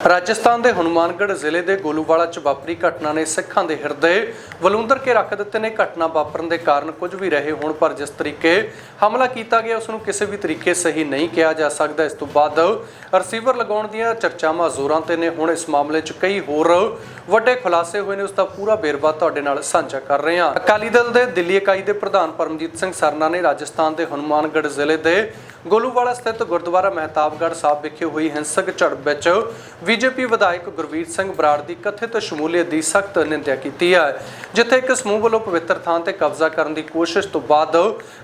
ਰਾਜਸਥਾਨ ਦੇ ਹਨੂਮਾਨਗੜ੍ਹ ਜ਼ਿਲ੍ਹੇ ਦੇ ਗੋਲੂਵਾਲਾ ਚ ਵਾਪਰੀ ਘਟਨਾ ਨੇ ਸਿੱਖਾਂ ਦੇ ਹਿਰਦੇ ਵਲੂੰਦਰ ਕੇ ਰੱਖ ਦਿੱਤੇ ਨੇ। ਘਟਨਾ ਵਾਪਰਨ ਦੇ ਕਾਰਨ ਕੁਝ ਵੀ ਰਹੇ ਹੋਣ, ਪਰ ਜਿਸ ਤਰੀਕੇ ਹਮਲਾ ਕੀਤਾ ਗਿਆ ਉਸ ਨੂੰ ਕਿਸੇ ਵੀ ਤਰੀਕੇ ਸਹੀ ਨਹੀਂ ਕਿਹਾ ਜਾ ਸਕਦਾ। ਇਸ ਤੋਂ ਬਾਅਦ ਰਿਸੀਵਰ ਲਗਾਉਣ ਦੀਆਂ ਚਰਚਾਵਾਂ ਜ਼ੋਰਾਂ ਤੇ ਨੇ। ਹੁਣ ਇਸ ਮਾਮਲੇ 'ਚ ਕਈ ਹੋਰ ਵੱਡੇ ਖੁਲਾਸੇ ਹੋਏ ਨੇ, ਉਸ ਦਾ ਪੂਰਾ ਵੇਰਵਾ ਤੁਹਾਡੇ ਨਾਲ ਸਾਂਝਾ ਕਰ ਰਹੇ ਹਾਂ। ਅਕਾਲੀ ਦਲ ਦੇ ਦਿੱਲੀ ਇਕਾਈ ਦੇ ਪ੍ਰਧਾਨ ਪਰਮਜੀਤ ਸਿੰਘ ਸਰਨਾ ਨੇ ਰਾਜਸਥਾਨ ਦੇ ਹਨੂਮਾਨਗੜ੍ਹ ਜ਼ਿਲ੍ਹੇ ਦੇ ਗੋਲੂਵਾਲਾ ਸਥਿਤ ਗੁਰਦੁਆਰਾ ਮਹਿਤਾਬਗੜ੍ਹ ਸਾਹਿਬ ਵਿਖੇ ਹੋਈ ਹਿੰਸਕ ਝੜਪ ਵਿੱਚ ਬੀਜੇਪੀ ਵਿਧਾਇਕ ਗੁਰਵੀਰ ਸਿੰਘ ਬਰਾੜ ਦੀ ਕਥਿਤ ਸ਼ਮੂਲੀਅਤ ਦੀ ਸਖਤ ਨਿੰਦਿਆ ਕੀਤੀ ਹੈ, ਜਿੱਥੇ ਇੱਕ ਸਮੂਹ ਵੱਲੋਂ ਪਵਿੱਤਰ ਥਾਂ ਤੇ ਕਬਜ਼ਾ ਕਰਨ ਦੀ ਕੋਸ਼ਿਸ਼ ਤੋਂ ਬਾਅਦ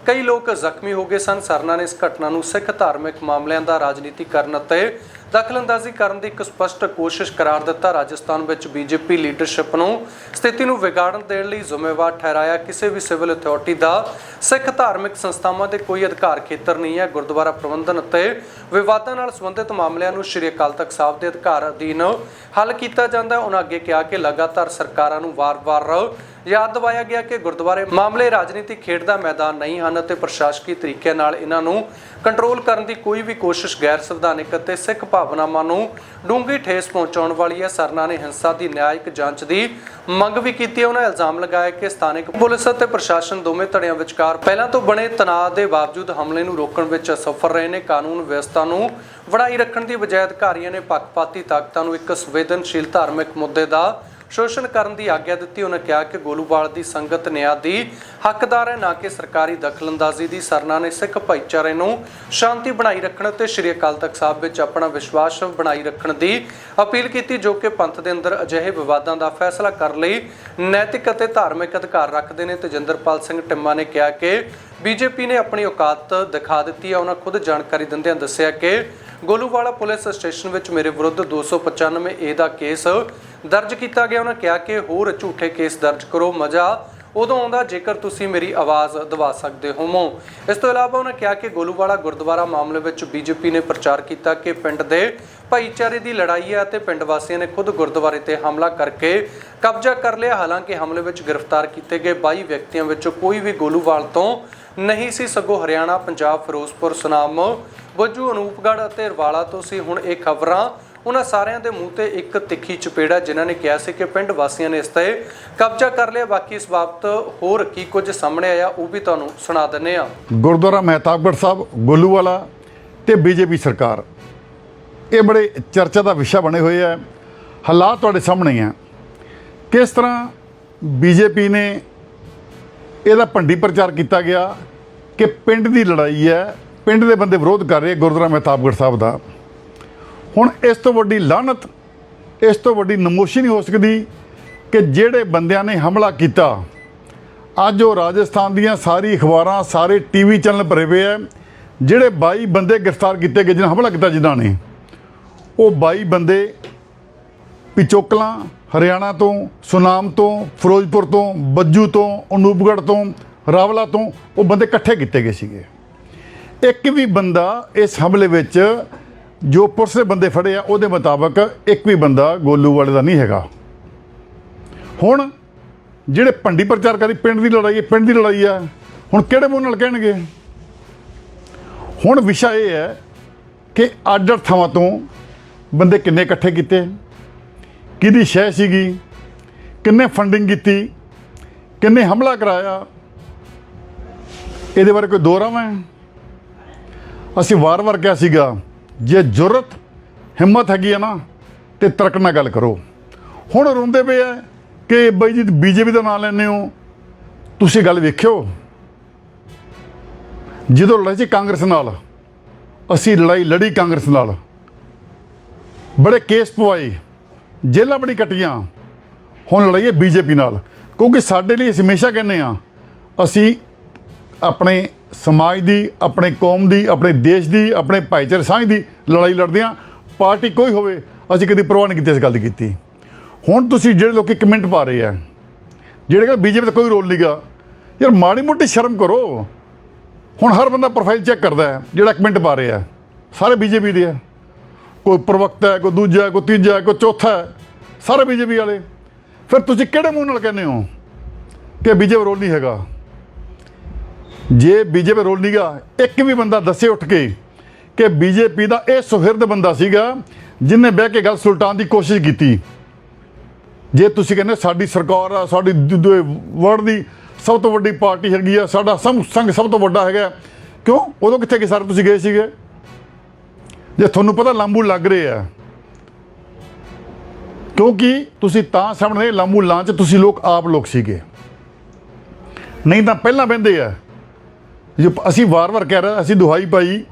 ਕਈ ਲੋਕ ਜ਼ਖਮੀ ਹੋ ਗਏ ਸਨ। ਸਰਨਾ ਨੇ ਇਸ ਘਟਨਾ ਨੂੰ ਸਿੱਖ ਧਾਰਮਿਕ ਮਾਮਲਿਆਂ ਦਾ ਰਾਜਨੀਤੀਕਰਨ ਅਤੇ ਦਖਲਅੰਦਾਜ਼ੀ ਕਰਨ ਦੀ ਇੱਕ ਸਪਸ਼ਟ ਕੋਸ਼ਿਸ਼ ਕਰਾਰ ਦਿੱਤਾ। ਰਾਜਸਥਾਨ ਵਿੱਚ ਬੀਜੇਪੀ ਲੀਡਰਸ਼ਿਪ ਨੂੰ ਸਥਿਤੀ ਨੂੰ ਵਿਗਾੜਨ ਦੇਣ ਲਈ ਜ਼ਿੰਮੇਵਾਰ ਠਹਿਰਾਇਆ ਕਿਸੇ ਵੀ ਸਿਵਲ ਅਥਾਰਟੀ ਦਾ। ਸਿੱਖ ਧਾਰਮਿਕ ਸੰਸਥਾਵਾਂ ਦੇ ਕੋਈ ਅਧਿਕਾਰ ਖੇਤਰ ਨਹੀਂ ਹੈ। ਗੁਰਦੁਆਰਾ ਪ੍ਰਬੰਧਨ ਅਤੇ ਵਿਵਾਦਾਂ ਨਾਲ ਸੰਬੰਧਿਤ ਮਾਮਲਿਆਂ ਨੂੰ ਸ਼੍ਰੀ ਅਕਾਲ ਤਖਤ ਸਾਹਿਬ ਦੇ ਅਧਿਕਾਰ ਅਧੀਨ ਹੱਲ ਕੀਤਾ ਜਾਂਦਾ। ਉਹਨਾਂ ਅੱਗੇ ਕਿਹਾ ਕਿ ਲਗਾਤਾਰ ਸਰਕਾਰਾਂ ਨੂੰ ਵਾਰ-ਵਾਰ ਯਾਦ ਦਿਵਾਇਆ ਗਿਆ ਕਿ ਗੁਰਦੁਆਰੇ ਮਾਮਲੇ ਰਾਜਨੀਤਿਕ ਖੇਡ ਦਾ ਮੈਦਾਨ ਨਹੀਂ ਹਨ ਅਤੇ ਪ੍ਰਸ਼ਾਸਕੀ ਤਰੀਕੇ ਨਾਲ ਇਹਨਾਂ ਨੂੰ ਕੰਟਰੋਲ ਕਰਨ ਦੀ ਕੋਈ ਵੀ ਕੋਸ਼ਿਸ਼ ਗੈਰ ਸੰਵਿਧਾਨਿਕ ਅਤੇ ਸਿੱਖ ਭਾਵਨਾਵਾਂ ਨੂੰ ਡੂੰਘੀ ਠੇਸ ਪਹੁੰਚਾਉਣ ਵਾਲੀ ਹੈ। ਸਰਨਾ ਨੇ ਹਿੰਸਾ ਦੀ ਨਿਆਇਕ ਜਾਂਚ ਦੀ ਮੰਗ ਵੀ ਕੀਤੀ ਹੈ। ਉਹਨਾਂ ਇਲਜ਼ਾਮ ਲਗਾਇਆ ਕਿ ਸਥਾਨਕ ਪੁਲਿਸ ਅਤੇ ਪ੍ਰਸ਼ਾਸਨ ਦੋਵੇਂ ਧੜਿਆਂ ਵਿਚਕਾਰ ਪਹਿਲਾਂ ਤੋਂ ਬਣੇ ਤਣਾਅ ਦੇ ਬਾਵਜੂਦ ਹਮਲੇ ਨੂੰ ਰੋਕਣ ਵਿੱਚ ਅਸਫਲ ਰਹੇ ਨੇ। ਕਾਨੂੰਨ ਵਿਵਸਥਾ ਨੂੰ ਬਣਾਈ ਰੱਖਣ ਦੀ ਬਜਾਏ ਅਧਿਕਾਰੀਆਂ ਨੇ ਪੱਖਪਾਤੀ ਤਾਕਤਾਂ ਨੂੰ ਇੱਕ ਸੰਵੇਦਨਸ਼ੀਲ ਧਾਰਮਿਕ ਮੁੱਦੇ ਦਾ ਸ਼ੋਸ਼ਣ ਕਰਨ ਦੀ ਆਗਿਆ ਦਿੱਤੀ, ਉਹਨਾਂ ਕਿਹਾ ਕਿ ਗੋਲੂਵਾਲ ਦੀ ਸੰਗਤ ਨਿਆਂ ਦੀ ਹੱਕਦਾਰ ਹੈ, ਨਾ ਕਿ ਸਰਕਾਰੀ ਦਖਲਅੰਦਾਜ਼ੀ ਦੀ ਸਰਨਾ ਨੇ ਸਿੱਖ ਭਾਈਚਾਰੇ ਨੂੰ ਸ਼ਾਂਤੀ ਬਣਾਈ ਰੱਖਣ ਅਤੇ ਸ਼੍ਰੀ ਅਕਾਲ ਤਖਤ ਸਾਹਿਬ ਵਿੱਚ ਆਪਣਾ ਵਿਸ਼ਵਾਸ ਬਣਾਈ ਰੱਖਣ ਦੀ ਅਪੀਲ ਕੀਤੀ, ਜੋ ਕਿ ਪੰਥ ਦੇ ਅੰਦਰ ਅਜਿਹੇ ਵਿਵਾਦਾਂ ਦਾ ਫੈਸਲਾ ਕਰਨ ਲਈ ਨੈਤਿਕ ਅਤੇ ਧਾਰਮਿਕ ਅਧਿਕਾਰ ਰੱਖਦੇ ਨੇ। ਤੇਜਿੰਦਰਪਾਲ ਸਿੰਘ ਟਿੰਮਾ ਨੇ ਕਿਹਾ ਕਿ ਬੀਜੇਪੀ ਨੇ ਆਪਣੀ ਔਕਾਤ ਦਿਖਾ ਦਿੱਤੀ ਹੈ। ਉਹਨਾਂ ਖੁਦ ਜਾਣਕਾਰੀ ਦਿੰਦਿਆਂ ਦੱਸਿਆ ਕਿ ਗੋਲੂਵਾਲਾ ਪੁਲਿਸ ਸਟੇਸ਼ਨ ਵਿੱਚ ਮੇਰੇ ਵਿਰੁੱਧ 295 ਏ ਦਾ ਕੇਸ ਦਰਜ ਕੀਤਾ ਗਿਆ, ਉਹਨਾਂ ਕਿਹਾ ਕਿ ਹੋਰ ਝੂਠੇ ਕੇਸ ਦਰਜ ਕਰੋ, ਮਜ਼ਾ ਉਦੋਂ ਆਉਂਦਾ ਜੇਕਰ ਤੁਸੀਂ ਮੇਰੀ ਆਵਾਜ਼ ਦਬਾ ਸਕਦੇ ਹੋਵੋ। ਇਸ ਤੋਂ ਇਲਾਵਾ ਉਹਨਾਂ ਕਿਹਾ ਕਿ ਗੋਲੂਵਾਲਾ ਗੁਰਦੁਆਰਾ ਮਾਮਲੇ ਵਿੱਚ ਬੀਜੇਪੀ ਨੇ ਪ੍ਰਚਾਰ ਕੀਤਾ ਕਿ ਪਿੰਡ ਦੇ ਭਾਈਚਾਰੇ ਦੀ ਲੜਾਈ ਹੈ ਅਤੇ ਪਿੰਡ ਵਾਸੀਆਂ ਨੇ ਖੁਦ ਗੁਰਦੁਆਰੇ ਤੇ ਹਮਲਾ ਕਰਕੇ ਕਬਜ਼ਾ ਕਰ ਲਿਆ। ਹਾਲਾਂਕਿ ਹਮਲੇ ਵਿੱਚ ਗ੍ਰਿਫਤਾਰ ਕੀਤੇ ਗਏ 22 ਵਿਅਕਤੀਆਂ ਵਿੱਚੋਂ ਕੋਈ ਵੀ ਗੋਲੂਵਾਲ ਤੋਂ ਨਹੀਂ ਸੀ, ਸਗੋਂ ਹਰਿਆਣਾ, ਪੰਜਾਬ, ਫਿਰੋਜ਼ਪੁਰ, ਸੁਨਾਮ ਬੁੱਝੂ ਅਨੂਪਗੜ੍ਹ ਅਤੇ ਰਵਾਲਾ ਤੋਂ ਸੀ। ਹੁਣ ਇਹ ਖਬਰਾਂ ਉਹਨਾਂ ਸਾਰਿਆਂ ਦੇ ਮੂੰਹ ਤੇ ਇੱਕ ਤਿੱਖੀ ਚਪੇੜਾ ਜਿਨ੍ਹਾਂ ਨੇ ਕਿਹਾ ਸੀ ਕਿ ਪਿੰਡ ਵਾਸੀਆਂ ਨੇ ਇਸ ਤੇ ਕਬਜ਼ਾ ਕਰ ਲਿਆ। ਬਾਕੀ ਇਸ ਬਾਬਤ ਹੋਰ ਕੀ ਕੁਝ ਸਾਹਮਣੇ ਆਇਆ, ਉਹ ਵੀ ਤੁਹਾਨੂੰ ਸੁਣਾ ਦਿੰਨੇ ਆ ਗੁਰਦੁਆਰਾ ਮਹਿਤਾਬਗੜ੍ਹ ਸਾਹਿਬ, ਗੋਲੂਵਾਲਾ ਤੇ ਬੀਜੇਪੀ ਸਰਕਾਰ। ਇਹ ਬੜੇ ਚਰਚਾ ਦਾ ਵਿਸ਼ਾ ਬਣੇ ਹੋਏ ਆ। ਹਾਲਾਤ ਤੁਹਾਡੇ ਸਾਹਮਣੇ ਆ। ਕਿਸ ਤਰ੍ਹਾਂ ਬੀਜੇਪੀ ਨੇ ਇਹਦਾ ਭੰਡੀ ਪ੍ਰਚਾਰ ਕੀਤਾ ਗਿਆ ਕਿ ਪਿੰਡ ਦੀ ਲੜਾਈ ਹੈ, ਪਿੰਡ ਦੇ ਬੰਦੇ ਵਿਰੋਧ ਕਰ ਰਹੇ ਗੁਰਦੁਆਰਾ ਮਹਿਤਾਬਗੜ੍ਹ ਸਾਹਿਬ ਦਾ। ਹੁਣ ਇਸ ਤੋਂ ਵੱਡੀ ਲਾਹਨਤ, ਇਸ ਤੋਂ ਵੱਡੀ ਨਮੋਸ਼ੀ ਨਹੀਂ ਹੋ ਸਕਦੀ ਕਿ ਜਿਹੜੇ ਬੰਦਿਆਂ ਨੇ ਹਮਲਾ ਕੀਤਾ। ਅੱਜ ਉਹ ਰਾਜਸਥਾਨ ਦੀਆਂ ਸਾਰੀ ਅਖਬਾਰਾਂ, ਸਾਰੇ ਟੀਵੀ ਚੈਨਲ ਭਰੇ ਹੋਏ ਆ, ਜਿਹੜੇ 22 ਬੰਦੇ ਗ੍ਰਿਫਤਾਰ ਕੀਤੇ ਗਏ, ਜਿਹਨਾਂ ਹਮਲਾ ਕੀਤਾ ਜਿਨ੍ਹਾਂ ਨੇ। ਉਹ 22 ਬੰਦੇ ਪਿਚੋਕਲਾਂ, ਹਰਿਆਣਾ ਤੋਂ, ਸੁਨਾਮ ਤੋਂ, ਫਿਰੋਜ਼ਪੁਰ ਤੋਂ, ਬੱਜੂ ਤੋਂ, ਅਨੂਪਗੜ੍ਹ ਤੋਂ, ਰਾਵਲਾ ਤੋਂ ਉਹ ਬੰਦੇ ਇਕੱਠੇ ਕੀਤੇ ਗਏ ਸੀਗੇ। ਇੱਕ ਵੀ ਬੰਦਾ ਇਸ ਹਮਲੇ ਵਿੱਚ ਜੋ ਪੁਲਿਸ ਦੇ ਬੰਦੇ ਫੜੇ ਆ, ਉਹਦੇ ਮੁਤਾਬਕ ਇੱਕ ਵੀ ਬੰਦਾ ਗੋਲੂ ਵਾਲੇ ਦਾ ਨਹੀਂ ਹੈਗਾ। ਹੁਣ ਜਿਹੜੇ ਭੰਡੀ ਪ੍ਰਚਾਰ ਕਰੀ ਪਿੰਡ ਦੀ ਲੜਾਈ ਹੈ, ਪਿੰਡ ਦੀ ਲੜਾਈ ਆ, ਹੁਣ ਕਿਹੜੇ ਮੂੰਹ ਨਾਲ ਕਹਿਣਗੇ? ਹੁਣ ਵਿਸ਼ਾ ਇਹ ਹੈ ਕਿ ਅੱਡ ਅੱਡ ਥਾਵਾਂ ਤੋਂ ਬੰਦੇ ਕਿੰਨੇ ਇਕੱਠੇ ਕੀਤੇ, ਕਿਹਦੀ ਸ਼ਹਿ ਸੀਗੀ, ਕਿੰਨੇ ਫੰਡਿੰਗ ਕੀਤੀ, ਕਿੰਨੇ ਹਮਲਾ ਕਰਾਇਆ, ਇਹਦੇ ਬਾਰੇ ਕੋਈ ਦੋ ਰਾਵਾਂ ਅਸੀਂ ਵਾਰ-ਵਾਰ ਕਿਹਾ ਸੀਗਾ ਜੇ ਜੁਰਤ, ਹਿੰਮਤ ਹੈਗੀ ਆ ਨਾ, ਤੇ ਤਰਕ ਨਾਲ ਗੱਲ ਕਰੋ। ਹੁਣ ਰੋਂਦੇ ਪਏ ਆ ਕਿ ਬਈ ਜੀ ਬੀਜੇਪੀ ਦਾ ਨਾਂ ਲੈਂਦੇ ਹੋ। ਤੁਸੀਂ ਗੱਲ ਵੇਖਿਓ। ਜਦੋਂ ਲੜਾਈ ਸੀ ਕਾਂਗਰਸ ਨਾਲ, ਅਸੀਂ ਲੜਾਈ ਲੜੀ ਕਾਂਗਰਸ ਨਾਲ। ਬੜੇ ਕੇਸ ਪਵਾਏ, ਜੇਲ੍ਹਾਂ ਬੜੀ ਕੱਟੀਆਂ। ਹੁਣ ਲੜਾਈ ਹੈ ਬੀਜੇਪੀ ਨਾਲ। ਕਿਉਂਕਿ ਸਾਡੇ ਲਈ ਅਸੀਂ ਹਮੇਸ਼ਾ ਕਹਿੰਦੇ ਆ, ਅਸੀਂ ਆਪਣੇ ਸਮਾਜ ਦੀ ਆਪਣੇ ਕੌਮ ਦੀ ਆਪਣੇ ਦੇਸ਼ ਦੀ ਆਪਣੇ ਭਾਈਚਾਰੇ ਸਾਂਝ ਦੀ ਲੜਾਈ ਲੜਦੇ ਆ ਪਾਰਟੀ ਕੋਈ ਹੋਵੇ ਅਸੀਂ ਕਦੀ ਪਰਵਾਹ ਨਹੀਂ ਕੀਤੀ ਇਸ ਗੱਲ ਦੀ ਕੀਤੀ। ਹੁਣ ਤੁਸੀਂ ਜਿਹੜੇ ਲੋਕੀ ਕਮੈਂਟ ਪਾ ਰਹੇ ਆ ਜਿਹੜੇ ਕਹਿੰਦੇ ਬੀਜੇਪੀ ਦਾ ਕੋਈ ਰੋਲ ਨਹੀਂਗਾ ਯਾਰ ਮਾੜੀ ਮੋਟੀ ਸ਼ਰਮ ਕਰੋ। ਹੁਣ ਹਰ ਬੰਦਾ ਪ੍ਰੋਫਾਈਲ ਚੈੱਕ ਕਰਦਾ ਹੈ ਜਿਹੜਾ ਕਮੈਂਟ ਪਾ ਰਿਹਾ ਸਾਰੇ ਬੀਜੇਪੀ ਦੇ ਆ। ਕੋਈ ਪ੍ਰਵਕਤਾ ਹੈ ਕੋਈ ਦੂਜਾ ਕੋਈ ਤੀਜਾ ਹੈ, ਕੋਈ ਚੌਥਾ ਹੈ ਸਾਰੇ ਬੀਜੇਪੀ ਵਾਲੇ। ਫਿਰ ਤੁਸੀਂ ਕਿਹੜੇ ਮੂੰਹ ਨਾਲ ਕਹਿੰਦੇ ਹੋ ਕਿ ਬੀਜੇਪੀ ਰੋਲ ਨਹੀਂ ਹੈਗਾ? ਜੇ ਬੀਜੇਪੀ ਰੋਲ ਨਹੀਂਗਾ ਇੱਕ ਵੀ ਬੰਦਾ ਦੱਸੇ ਉੱਠ ਕੇ ਕਿ ਬੀਜੇਪੀ ਦਾ ਇਹ ਸੁਹਿਰਦ ਬੰਦਾ ਸੀਗਾ ਜਿਨੇ ਬਹਿ ਕੇ ਗੱਲ ਸੁਲਟਾਨ ਦੀ ਕੋਸ਼ਿਸ਼ ਕੀਤੀ। ਜੇ ਤੁਸੀਂ ਕਹਿੰਦੇ ਸਾਡੀ ਸਰਕਾਰ ਆ, ਸਾਡੀ ਵਰਲਡ ਦੀ ਸਭ ਤੋਂ ਵੱਡੀ ਪਾਰਟੀ ਹੈਗੀ ਆ, ਸਾਡਾ ਸਮ, ਸੰਘ ਸਭ ਤੋਂ ਵੱਡਾ ਹੈਗਾ। ਕਿਉਂ? ਉਦੋਂ ਕਿੱਥੇ ਗਏ ਸਾਰੇ ਤੁਸੀਂ ਗਏ ਸੀਗੇ? ਜੇ ਤੁਹਾਨੂੰ ਪਤਾ ਲਾਂਬੂ ਲੱਗ ਰਹੇ ਆ। ਕਿਉਂਕਿ ਤੁਸੀਂ ਤਾਂ ਸਾਹਮਣੇ ਲਾਂਬੂ ਲਾਂ ਚ ਤੁਸੀਂ ਲੋਕ ਆਪ ਲੋਕ ਸੀਗੇ। ਨਹੀਂ ਤਾਂ ਪਹਿਲਾਂ ਬੰਦੇ ਆ। ਜੋ ਅਸੀਂ ਵਾਰ-ਵਾਰ ਕਹਿ ਰਹੇ ਅਸੀਂ ਦੁਹਾਈ ਪਾਈ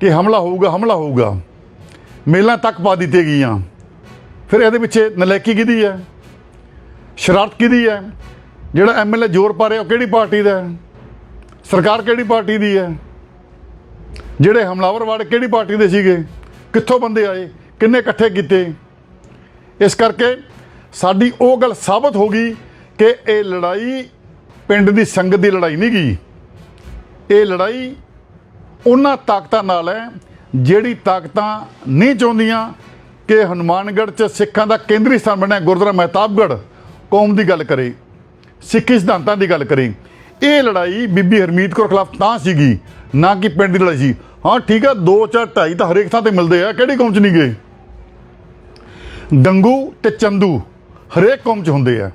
ਕਿ ਹਮਲਾ ਹੋਊਗਾ ਹਮਲਾ ਹੋਊਗਾ। ਮੇਲਾਂ ਤੱਕ ਪਾ ਦਿੱਤੇ ਗਈਆਂ। ਫਿਰ ਇਹਦੇ ਪਿੱਛੇ ਨਲਾਇਕੀ ਕਿਹਦੀ ਹੈ? ਸ਼ਰਾਰਤ ਕਿਹਦੀ ਹੈ? ਜਿਹੜਾ ਐਮਐਲਏ ਜ਼ੋਰ ਪਾ ਰਿਹਾ, ਉਹ ਕਿਹੜੀ ਪਾਰਟੀ ਦਾ ਹੈ? ਸਰਕਾਰ ਕਿਹੜੀ ਪਾਰਟੀ ਦੀ ਹੈ? ਜਿਹੜੇ ਹਮਲਾਵਰ ਵਾਲੇ ਕਿਹੜੀ ਪਾਰਟੀ ਦੇ ਸੀਗੇ? ਕਿੱਥੋਂ ਬੰਦੇ ਆਏ? ਕਿੰਨੇ ਇਕੱਠੇ ਕੀਤੇ? ਇਸ ਕਰਕੇ ਸਾਡੀ ਉਹ ਗੱਲ ਸਾਬਤ ਹੋ ਗਈ ਕਿ ਇਹ ਲੜਾਈ ਪਿੰਡ ਦੀ ਸੰਗਤ ਦੀ ਲੜਾਈ ਨਹੀਂ ਗਈ। ਇਹ ਲੜਾਈ ਉਹਨਾਂ ਤਾਕਤਾਂ ਨਾਲ ਹੈ, ਜਿਹੜੀ ਤਾਕਤਾਂ ਨਹੀਂ ਚਾਹੁੰਦੀਆਂ ਕਿ ਹਨੂਮਾਨਗੜ੍ਹ 'ਚ ਸਿੱਖਾਂ ਦਾ ਕੇਂਦਰੀ ਸਥਾਨ ਬਣਿਆ, ਗੁਰਦੁਆਰਾ ਮਹਿਤਾਬਗੜ੍ਹ, ਕੌਮ ਦੀ ਗੱਲ ਕਰੇ, ਸਿੱਖੀ ਸਿਧਾਂਤਾਂ ਦੀ ਗੱਲ ਕਰੇ। ਇਹ ਲੜਾਈ ਬੀਬੀ ਹਰਮੀਤ ਕੌਰ ਖਿਲਾਫ ਤਾਂ ਸੀਗੀ, ਨਾ ਕਿ ਪਿੰਡ ਦੀ ਲੜਾਈ ਸੀ। ਹਾਂ, ਠੀਕ ਆ 2 4 2.5 ਤਾਂ ਹਰੇਕ ਥਾਂ ਤੇ ਮਿਲਦੇ ਆ, ਕਿਹੜੀ ਕੌਮ 'ਚ ਨਹੀਂ ਗਏ? ਗੰਗੂ ਤੇ ਚੰਦੂ ਹਰੇਕ ਕੌਮ 'ਚ ਹੁੰਦੇ ਆ।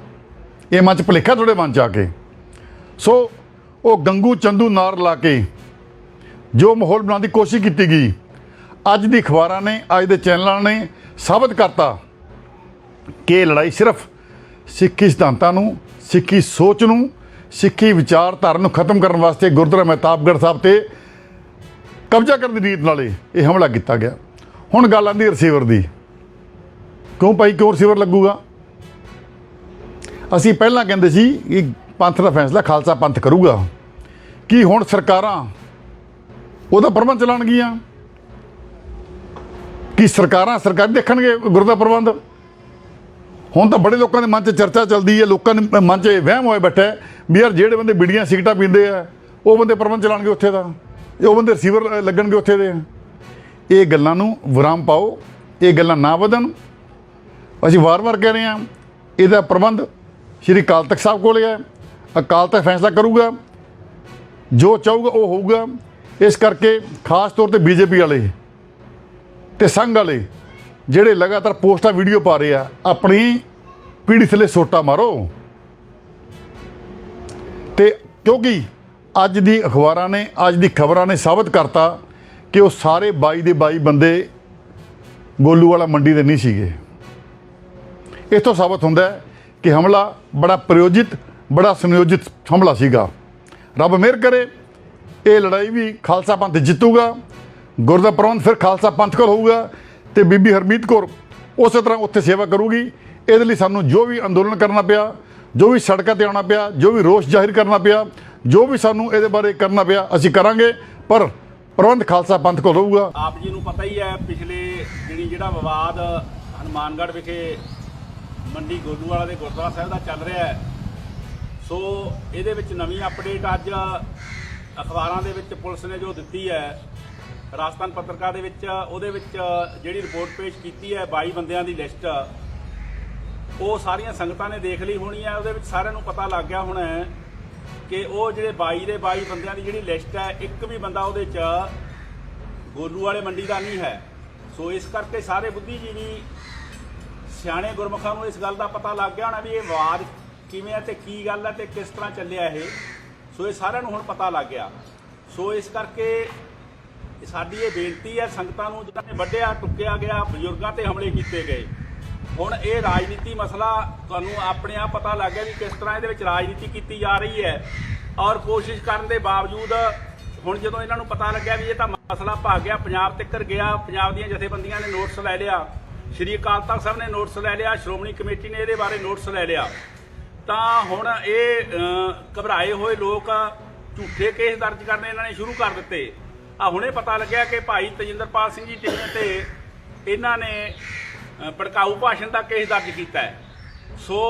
ਇਹ ਮਨ 'ਚ ਭੁਲੇਖਾ ਤੁਹਾਡੇ ਮਨ 'ਚ ਆ ਕੇ। ਸੋ ਉਹ ਗੰਗੂ ਚੰਦੂ ਨਾਰ ਲਾ ਕੇ ਜੋ ਮਾਹੌਲ ਬਣਾਉਣ ਦੀ ਕੋਸ਼ਿਸ਼ ਕੀਤੀ ਗਈ, ਅੱਜ ਦੀ ਅਖਬਾਰਾਂ ਨੇ, ਅੱਜ ਦੇ ਚੈਨਲਾਂ ਨੇ ਸਾਬਤ ਕਰਤਾ ਕਿ ਲੜਾਈ ਸਿਰਫ ਸਿੱਖੀ ਸਿਧਾਂਤਾਂ ਨੂੰ, ਸਿੱਖੀ ਸੋਚ ਨੂੰ, ਸਿੱਖੀ ਵਿਚਾਰਧਾਰਾ ਨੂੰ ਖਤਮ ਕਰਨ ਵਾਸਤੇ ਗੁਰਦੁਆਰਾ ਮਹਿਤਾਬਗੜ੍ਹ ਸਾਹਿਬ ਤੇ ਕਬਜ਼ਾ ਕਰਨ ਦੀ ਰੀਤ ਨਾਲੇ ਇਹ ਹਮਲਾ ਕੀਤਾ ਗਿਆ। ਹੁਣ ਗੱਲ ਆਂਦੀ ਰਿਸੀਵਰ ਦੀ। ਕਿਉਂ ਭਾਈ, ਕਿਉਂ ਰਿਸੀਵਰ ਲੱਗੂਗਾ? ਅਸੀਂ ਪਹਿਲਾਂ ਕਹਿੰਦੇ ਸੀ ਕਿ ਪੰਥ ਦਾ ਫੈਸਲਾ ਖਾਲਸਾ ਪੰਥ ਕਰੂਗਾ। ਕੀ ਹੁਣ ਸਰਕਾਰਾਂ ਉਹਦਾ ਪ੍ਰਬੰਧ ਚਲਾਉਣਗੀਆਂ? ਕੀ ਸਰਕਾਰਾਂ ਸਰਕਾਰ ਦੇਖਣਗੇ ਗੁਰਦਾ ਪ੍ਰਬੰਧ? ਹੁਣ ਤਾਂ ਬੜੇ ਲੋਕਾਂ ਦੇ ਮਨ 'ਚ ਚਰਚਾ ਚੱਲਦੀ ਹੈ, ਲੋਕਾਂ ਦੇ ਮਨ 'ਚ ਵਹਿਮ ਹੋਏ ਬੈਠਾ ਵੀ ਯਾਰ ਜਿਹੜੇ ਬੰਦੇ ਬੀੜੀਆਂ ਸਿਗਟਾਂ ਪੀਂਦੇ ਆ, ਉਹ ਬੰਦੇ ਪ੍ਰਬੰਧ ਚਲਾਉਣਗੇ ਉੱਥੇ ਦਾ। ਉਹ ਬੰਦੇ ਰਿਸੀਵਰ ਲੱਗਣਗੇ ਉੱਥੇ ਦੇ। ਇਹ ਗੱਲਾਂ ਨੂੰ ਵਿਰਾਮ ਪਾਓ, ਇਹ ਗੱਲਾਂ ਨਾ ਵਧਣ। ਅਸੀਂ ਵਾਰ-ਵਾਰ ਕਹਿ ਰਹੇ ਹਾਂ, ਇਹਦਾ ਪ੍ਰਬੰਧ ਸ਼੍ਰੀ ਅਕਾਲ ਤਖਤ ਸਾਹਿਬ ਕੋਲ ਹੈ। ਅਕਾਲ ਤਖਤ ਫੈਸਲਾ ਕਰੂਗਾ, ਜੋ ਚਾਹੂਗਾ ਉਹ ਹੋਊਗਾ। ਇਸ ਕਰਕੇ ਖਾਸ ਤੌਰ ਤੇ ਬੀਜੇਪੀ ਵਾਲੇ ਤੇ ਸੰਘ ਵਾਲੇ ਜਿਹੜੇ ਲਗਾਤਾਰ ਪੋਸਟਾਂ, ਵੀਡੀਓ ਪਾ ਰਹੇ ਆ, ਆਪਣੀ ਪੀੜੀ ਥੱਲੇ ਸੋਟਾ ਮਾਰੋ। ਤੇ ਕਿਉਂਕਿ ਅੱਜ ਦੀ ਅਖਬਾਰਾਂ ਨੇ, ਅੱਜ ਦੀ ਖਬਰਾਂ ਨੇ ਸਾਬਤ ਕਰਤਾ ਕਿ ਉਹ ਸਾਰੇ 22 ਦੇ 22 ਬੰਦੇ ਗੋਲੂ ਵਾਲਾ ਮੰਡੀ ਦੇ ਨਹੀਂ ਸੀਗੇ। ਇਥੋਂ ਸਾਬਤ ਹੁੰਦਾ ਹੈ ਕਿ ਹਮਲਾ ਬੜਾ ਪ੍ਰਯੋਜਿਤ ਬੜਾ ਸੰਯੋਜਿਤ ਹਮਲਾ ਸੀਗਾ। ਰੱਬ ਮਿਹਰ ਕਰੇ, ਇਹ ਲੜਾਈ ਵੀ ਖਾਲਸਾ ਪੰਥ ਜਿੱਤੂਗਾ। ਗੁਰਦਾ ਪ੍ਰਬੰਧ ਫਿਰ ਖਾਲਸਾ ਪੰਥ ਕੋਲ ਹੋਊਗਾ ਤੇ ਬੀਬੀ ਹਰਮੀਤ ਕੌਰ ਉਸੇ ਤਰ੍ਹਾਂ ਉੱਥੇ ਸੇਵਾ ਕਰੂਗੀ। ਇਹਦੇ ਲਈ ਸਾਨੂੰ ਜੋ ਵੀ ਅੰਦੋਲਨ ਕਰਨਾ ਪਿਆ, ਜੋ ਵੀ ਸੜਕਾਂ ਤੇ ਆਉਣਾ ਪਿਆ, ਜੋ ਵੀ ਰੋਸ ਜ਼ਾਹਿਰ ਕਰਨਾ ਪਿਆ, ਜੋ ਵੀ ਸਾਨੂੰ ਇਹਦੇ ਬਾਰੇ ਕਰਨਾ ਪਿਆ, ਅਸੀਂ ਕਰਾਂਗੇ, ਪਰ ਪ੍ਰਬੰਧ ਖਾਲਸਾ ਪੰਥ ਕੋਲ ਹੋਊਗਾ। ਆਪ ਜੀ ਨੂੰ ਪਤਾ ਹੀ ਹੈ, ਪਿਛਲੇ ਦਿਨੀ ਜਿਹੜਾ ਵਿਵਾਦ ਹਨੂਮਾਨਗੜ੍ਹ ਵਿਖੇ ਮੰਡੀ ਗੋਲੂਵਾਲਾ ਦੇ ਗੁਰਦੁਆਰਾ ਸਾਹਿਬ ਦਾ ਚੱਲ ਰਿਹਾ ਹੈ ਸੋ ਇਹਦੇ ਵਿੱਚ ਨਵੀਂ ਅਪਡੇਟ ਅੱਜ ਅਖਬਾਰਾਂ ਦੇ ਵਿੱਚ ਪੁਲਿਸ ਨੇ ਜੋ ਦਿੱਤੀ ਹੈ, ਰਾਜਸਥਾਨ ਪੱਤਰਕਾਰ ਦੇ ਵਿੱਚ, ਉਹਦੇ ਵਿੱਚ ਜਿਹੜੀ ਰਿਪੋਰਟ ਪੇਸ਼ ਕੀਤੀ ਹੈ 22 ਬੰਦਿਆਂ ਦੀ ਲਿਸਟ, ਉਹ ਸਾਰੀਆਂ ਸੰਗਤਾਂ ਨੇ ਦੇਖ ਲਈ ਹੋਣੀ ਹੈ। ਉਹਦੇ ਵਿੱਚ ਸਾਰਿਆਂ ਨੂੰ ਪਤਾ ਲੱਗ ਗਿਆ ਹੋਣਾ ਹੈ ਕਿ ਉਹ ਜਿਹੜੇ 22 ਦੇ 22 ਬੰਦਿਆਂ ਦੀ ਜਿਹੜੀ ਲਿਸਟ ਹੈ, ਇੱਕ ਵੀ ਬੰਦਾ ਉਹਦੇ 'ਚ ਗੋਲੂ ਵਾਲੇ ਮੰਡੀ ਦਾ ਨਹੀਂ ਹੈ। ਸੋ ਇਸ ਕਰਕੇ ਸਾਰੇ ਬੁੱਧੀਜੀਵੀ ਸਿਆਣੇ ਗੁਰਮੁਖਾਂ ਨੂੰ ਇਸ ਗੱਲ ਦਾ ਪਤਾ ਲੱਗ ਗਿਆ ਹੋਣਾ ਵੀ ਇਹ ਵਿਵਾਦ ਕਿਵੇਂ ਹੈ ਤੇ ਕੀ ਗੱਲ ਹੈ ਤੇ ਕਿਸ ਤਰ੍ਹਾਂ ਚੱਲਿਆ ਇਹ? ਸੋ ਇਹ ਸਾਰਿਆਂ ਨੂੰ ਹੁਣ ਪਤਾ ਲੱਗ ਗਿਆ। ਸੋ ਇਸ ਕਰਕੇ ਸਾਡੀ ਇਹ ਬੇਨਤੀ ਹੈ, ਸੰਗਤਾਂ ਨੂੰ ਜਿਨ੍ਹਾਂ ਨੇ ਵੱਢਿਆ, ਟੁੱਕਿਆ ਗਿਆ, ਬਜ਼ੁਰਗਾਂ ਤੇ ਹਮਲੇ ਕੀਤੇ ਗਏ। ਹੁਣ ਇਹ ਰਾਜਨੀਤੀ ਮਸਲਾ ਤੁਹਾਨੂੰ ਆਪਣੇ ਆਪ ਪਤਾ ਲੱਗ ਗਿਆ ਵੀ ਕਿਸ ਤਰ੍ਹਾਂ ਇਹਦੇ ਵਿੱਚ ਰਾਜਨੀਤੀ ਕੀਤੀ ਜਾ ਰਹੀ ਹੈ। ਔਰ ਕੋਸ਼ਿਸ਼ ਕਰਨ ਦੇ ਬਾਵਜੂਦ ਹੁਣ ਜਦੋਂ ਇਹਨਾਂ ਨੂੰ ਪਤਾ ਲੱਗਿਆ ਵੀ ਇਹ ਤਾਂ ਮਸਲਾ ਭਾਗ ਗਿਆ, ਪੰਜਾਬ ਤੱਕਰ ਗਿਆ, ਪੰਜਾਬ ਦੀਆਂ ਜਥੇਬੰਦੀਆਂ ਨੇ ਨੋਟਿਸ ਲੈ ਲਿਆ। ਸ਼੍ਰੀ ਅਕਾਲ ਤਖਤ ਸਾਹਿਬ ਨੇ ਨੋਟਿਸ ਲੈ ਲਿਆ, ਸ਼੍ਰੋਮਣੀ ਕਮੇਟੀ ਨੇ ਇਹਦੇ ਬਾਰੇ ਨੋਟਿਸ ਲੈ ਲਿਆ। ਤਾਂ ਹੁਣ ਇਹ ਘਬਰਾਏ ਹੋਏ ਲੋਕ ਝੂਠੇ ਕੇਸ ਦਰਜ ਕਰਨੇ ਇਹਨਾਂ ਨੇ ਸ਼ੁਰੂ ਕਰ ਦਿੱਤੇ। ਆ ਹੁਣੇ ਪਤਾ ਲੱਗਿਆ ਕਿ ਭਾਈ ਤਜਿੰਦਰਪਾਲ ਸਿੰਘ ਜੀ ਟਿੱਨੇ ਤੇ ਇਹਨਾਂ ਨੇ ਭੜਕਾਊ ਭਾਸ਼ਣ ਦਾ ਕੇਸ ਦਰਜ ਕੀਤਾ ਹੈ। ਸੋ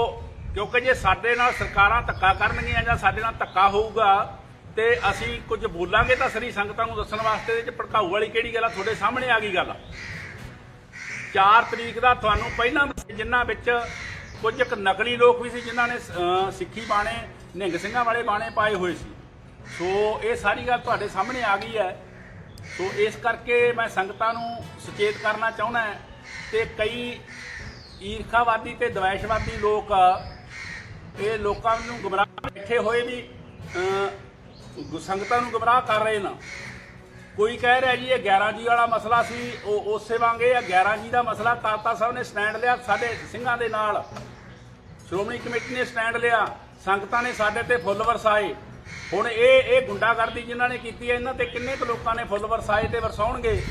ਕਿਉਂਕਿ ਜੇ ਸਾਡੇ ਨਾਲ ਸਰਕਾਰਾਂ ਧੱਕਾ ਕਰਨਗੀਆਂ ਜਾਂ ਸਾਡੇ ਨਾਲ ਧੱਕਾ ਹੋਊਗਾ ਤੇ ਅਸੀਂ ਕੁਝ ਬੋਲਾਂਗੇ ਤਾਂ ਸਰੀ ਸੰਗਤਾਂ ਨੂੰ ਦੱਸਣ ਵਾਸਤੇ ਇਹਦੇ ਚ ਭੜਕਾਊ ਵਾਲੀ ਕਿਹੜੀ ਗੱਲ ਆ? ਤੁਹਾਡੇ ਸਾਹਮਣੇ ਆ ਗਈ ਗੱਲ। 4 ਤਰੀਕ ਦਾ ਤੁਹਾਨੂੰ ਪਹਿਲਾਂ ਦੱਸਿਆ, ਜਿਨ੍ਹਾਂ ਵਿੱਚ ਕੁਝ ਇੱਕ ਨਕਲੀ ਲੋਕ ਵੀ ਸੀ ਜਿਨ੍ਹਾਂ ਨੇ ਅ, ਸਿੱਖੀ ਬਾਣੇ ਨਿਹੰਗ ਸਿੰਘਾਂ ਵਾਲੇ ਬਾਣੇ ਪਾਏ ਹੋਏ ਸੀ। ਸੋ ਇਹ ਸਾਰੀ ਗੱਲ ਤੁਹਾਡੇ ਸਾਹਮਣੇ ਆ ਗਈ ਹੈ। ਸੋ ਇਸ ਕਰਕੇ ਮੈਂ ਸੰਗਤਾਂ ਨੂੰ ਸੁਚੇਤ ਕਰਨਾ ਚਾਹੁੰਦਾ ਤੇ ਕਈ ਈਰਖਾਵਾਦੀ ਤੇ ਦਵੈਸ਼ਵਾਦੀ ਲੋਕ ਇਹ ਲੋਕਾਂ ਨੂੰ ਗੁੰਮਰਾਹ ਬੈਠੇ ਹੋਏ ਵੀ ਅਹ, ਸੰਗਤਾਂ ਨੂੰ ਗੁੰਮਰਾਹ ਕਰ ਰਹੇ ਨੇ। ਕੋਈ ਕਹਿ ਰਿਹਾ ਜੀ, ਇਹ 11 ਜੀ ਵਾਲਾ ਮਸਲਾ ਸੀ, ਉਹ ਉਸੇ ਵਾਂਗੇ ਇਹ 11 ਜੀ ਦਾ ਮਸਲਾ, ਕਾਲਤਾ ਸਾਹਿਬ ਨੇ ਸਟੈਂਡ ਲਿਆ, ਸਾਡੇ ਸਿੰਘਾਂ ਦੇ ਨਾਲ। ਸ਼੍ਰੋਮਣੀ ਕਮੇਟੀ ਨੇ ਸਟੈਂਡ ਲਿਆ, ਸੰਗਤਾਂ ਨੇ ਸਾਡੇ ਤੇ ਫੁੱਲ ਵਰਸਾਏ। ਹੁਣ ਇਹ ਇਹ ਗੁੰਡਾਗਰਦੀ ਜਿਨ੍ਹਾਂ ਨੇ ਕੀਤੀ ਹੈ, ਇਹਨਾਂ ਤੇ ਕਿੰਨੇ ਕੁ ਲੋਕਾਂ ਨੇ ਫੁੱਲ ਵਰਸਾਏ ਤੇ ਵਰਸਾਉਣਗੇ?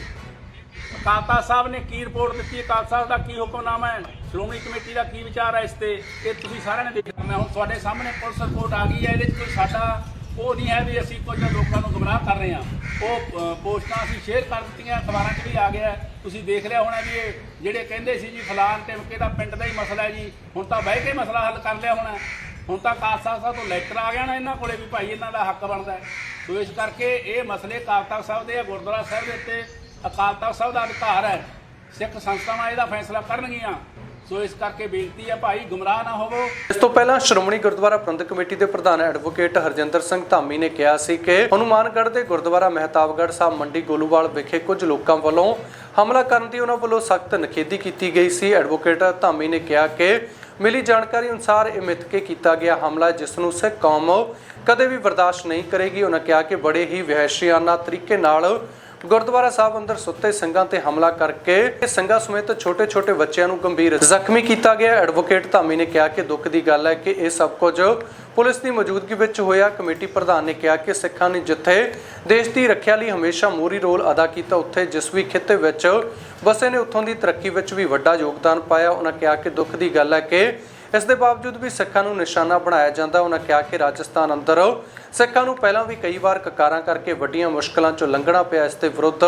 ਕਾਲਤਾ ਸਾਹਿਬ ਨੇ ਕੀ ਰਿਪੋਰਟ ਦਿੱਤੀ ਹੈ? ਕਾਲਤਾ ਸਾਹਿਬ ਦਾ ਕੀ ਹੁਕਮਨਾਮਾ ਹੈ? ਸ਼੍ਰੋਮਣੀ ਕਮੇਟੀ ਦਾ ਕੀ ਵਿਚਾਰ ਹੈ ਇਸ ਤੇ? ਇਹ ਤੁਸੀਂ ਸਾਰਿਆਂ ਨੇ ਦੇਖਣਾ ਮੈਂ ਹੁਣ ਤੁਹਾਡੇ ਸਾਹਮਣੇ ਪੁਲਿਸ ਰਿਪੋਰਟ ਆ ਗਈ ਹੈ, ਇਹਦੇ 'ਚ ਕੋਈ ਸਾਡਾ ਉਹ ਨਹੀਂ ਹੈ ਵੀ ਅਸੀਂ ਕੁਝ ਲੋਕਾਂ ਨੂੰ ਗੁੰਮਰਾਹ ਕਰ ਰਹੇ ਹਾਂ। ਉਹ ਪੋਸਟਾਂ ਅਸੀਂ ਸ਼ੇਅਰ ਕਰ ਦਿੱਤੀਆਂ, ਅਖਬਾਰਾਂ 'ਚ ਵੀ ਆ ਗਿਆ। ਤੁਸੀਂ ਦੇਖ ਲਿਆ ਹੋਣਾ ਵੀ ਇਹ ਜਿਹੜੇ ਕਹਿੰਦੇ ਸੀ ਜੀ ਫਲਾਨ ਟਿਮਕੇ ਦਾ ਪਿੰਡ ਦਾ ਹੀ ਮਸਲਾ ਹੈ ਜੀ, ਹੁਣ ਤਾਂ ਬਹਿ ਕੇ ਮਸਲਾ ਹੱਲ ਕਰ ਲਿਆ ਹੋਣਾ। ਹੁਣ ਤਾਂ ਕਾਲਸਾ ਸਾਹਿਬ ਤੋਂ ਲੈਟਰ ਆ ਗਿਆ ਨਾ ਇਹਨਾਂ ਕੋਲੇ ਵੀ ਭਾਈ ਇਹਨਾਂ ਦਾ ਹੱਕ ਬਣਦਾ ਸੋ ਇਸ ਕਰਕੇ ਇਹ ਮਸਲੇ ਕਾਲਤਾ ਸਾਹਿਬ ਦੇ ਗੁਰਦੁਆਰਾ ਸਾਹਿਬ ਦੇ ਉੱਤੇ ਅਕਾਲ ਤਖਤ ਸਾਹਿਬ ਦਾ ਅਧਿਕਾਰ ਹੈ। ਸਿੱਖ ਸੰਸਥਾਵਾਂ ਇਹਦਾ ਫੈਸਲਾ ਕਰਨਗੀਆਂ। ਸੋ ਇਸ ਕਰਕੇ ਬੇਨਤੀ ਹੈ ਭਾਈ, ਗੁੰਮਰਾਹ ਨਾ ਹੋਵੋ। ਇਸ ਤੋਂ ਪਹਿਲਾਂ ਸ਼੍ਰੋਮਣੀ ਗੁਰਦੁਆਰਾ ਪ੍ਰਬੰਧਕ ਕਮੇਟੀ ਦੇ ਪ੍ਰਧਾਨ ਐਡਵੋਕੇਟ ਹਰਜਿੰਦਰ ਸਿੰਘ ਧਾਮੀ ਨੇ ਕਿਹਾ ਸੀ ਕਿ ਹਨੂਮਾਨਗੜ੍ਹ ਦੇ ਗੁਰਦੁਆਰਾ ਮਹਿਤਾਬਗੜ੍ਹ ਸਾਹਿਬ ਮੰਡੀ ਗੋਲੂਵਾਲ ਵਿਖੇ ਕੁਝ ਲੋਕਾਂ ਵੱਲੋਂ ਹਮਲਾ ਕਰਨ ਦੀ ਉਹਨਾਂ ਵੱਲੋਂ ਸਖਤ ਨਿਖੇਧੀ ਕੀਤੀ ਗਈ ਸੀ। ਐਡਵੋਕੇਟ ਧਾਮੀ ਨੇ ਕਿਹਾ ਕਿ ਮਿਲੀ ਜਾਣਕਾਰੀ ਅਨੁਸਾਰ ਇਹ ਮਿੱਥ ਕੇ ਕੀਤਾ ਗਿਆ ਹਮਲਾ, ਜਿਸ ਨੂੰ ਸਿੱਖ ਕੌਮ ਕਦੇ ਵੀ ਬਰਦਾਸ਼ਤ ਨਹੀਂ ਕਰੇਗੀ। ਉਹਨਾਂ ਕਿਹਾ ਕਿ ਬੜੇ ਹੀ ਵਹਿਸ਼ੀਆਨਾ ਤਰੀਕੇ ਨਾਲ ਗੁਰਦੁਆਰਾ ਸਾਹਿਬ ਅੰਦਰ ਸੁੱਤੇ ਸਿੰਘਾਂ ਤੇ ਹਮਲਾ ਕਰਕੇ ਇਹ ਸਿੰਘਾਂ ਸਮੇਤ ਛੋਟੇ-ਛੋਟੇ ਬੱਚਿਆਂ ਨੂੰ ਗੰਭੀਰ ਜ਼ਖਮੀ ਕੀਤਾ ਗਿਆ। ਐਡਵੋਕੇਟ ਧਾਮੀ ਨੇ ਕਿਹਾ ਕਿ ਦੁੱਖ ਦੀ ਗੱਲ ਹੈ ਕਿ ਇਹ ਸਭ ਕੁਝ ਪੁਲਿਸ ਦੀ ਮੌਜੂਦਗੀ ਵਿੱਚ ਹੋਇਆ। ਕਮੇਟੀ ਪ੍ਰਧਾਨ ਨੇ ਕਿਹਾ ਕਿ ਸਿੱਖਾਂ ਨੇ ਜਿੱਥੇ ਦੇਸ਼ ਦੀ ਰੱਖਿਆ ਲਈ ਹਮੇਸ਼ਾ ਮੋਰੀ ਰੋਲ ਅਦਾ ਕੀਤਾ, ਉੱਥੇ ਜਿਸ ਵੀ ਖਿੱਤੇ ਵਿੱਚ ਵਸੇ ਨੇ, ਉੱਥੋਂ ਦੀ ਤਰੱਕੀ ਵਿੱਚ ਵੀ ਵੱਡਾ ਯੋਗਦਾਨ ਪਾਇਆ। ਉਹਨਾਂ ਕਿਹਾ ਕਿ ਦੁੱਖ ਦੀ ਗੱਲ ਹੈ ਕਿ ਇਸ ਦੇ ਬਾਵਜੂਦ ਵੀ ਸਿੱਖਾਂ ਨੂੰ ਨਿਸ਼ਾਨਾ ਬਣਾਇਆ ਜਾਂਦਾ, ਉਹਨਾਂ ਕਿਹਾ ਕਿ ਰਾਜਸਥਾਨ ਅੰਦਰ ਸਿੱਖਾਂ ਨੂੰ ਪਹਿਲਾਂ ਵੀ ਕਈ ਵਾਰ ਕਕਾਰਾਂ ਕਰਕੇ ਵੱਡੀਆਂ ਮੁਸ਼ਕਲਾਂ ਚੋਂ ਲੰਘਣਾ ਪਿਆ ਇਸ ਦੇ ਵਿਰੁੱਧ,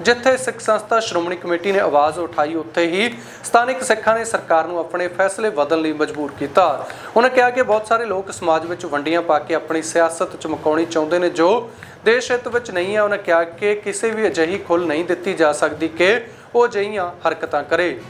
ਜਿੱਥੇ ਸਿੱਖ ਸੰਸਥਾ ਸ਼੍ਰੋਮਣੀ ਕਮੇਟੀ ਨੇ ਆਵਾਜ਼ ਉਠਾਈ, ਉੱਥੇ ਹੀ ਸਥਾਨਕ ਸਿੱਖਾਂ ਨੇ ਸਰਕਾਰ ਨੂੰ ਆਪਣੇ ਫੈਸਲੇ ਬਦਲਣ ਲਈ ਮਜਬੂਰ ਕੀਤਾ। ਉਹਨਾਂ ਕਿਹਾ ਕਿ ਬਹੁਤ ਸਾਰੇ ਲੋਕ ਸਮਾਜ ਵਿੱਚ ਵੰਡੀਆਂ ਪਾ ਕੇ ਆਪਣੀ ਸਿਆਸਤ ਚਮਕਾਉਣੀ ਚਾਹੁੰਦੇ ਨੇ, ਜੋ ਦੇਸ਼ ਹਿੱਤ ਵਿੱਚ ਨਹੀਂ ਹੈ ਉਹਨਾਂ ਕਿਹਾ ਕਿ ਕਿਸੇ ਵੀ ਅਜਿਹੀ ਖੁੱਲ੍ਹ ਨਹੀਂ ਦਿੱਤੀ ਜਾ ਸਕਦੀ ਕਿ ਉਹ ਅਜਿਹੀਆਂ ਹਰਕਤਾਂ ਕਰੇ।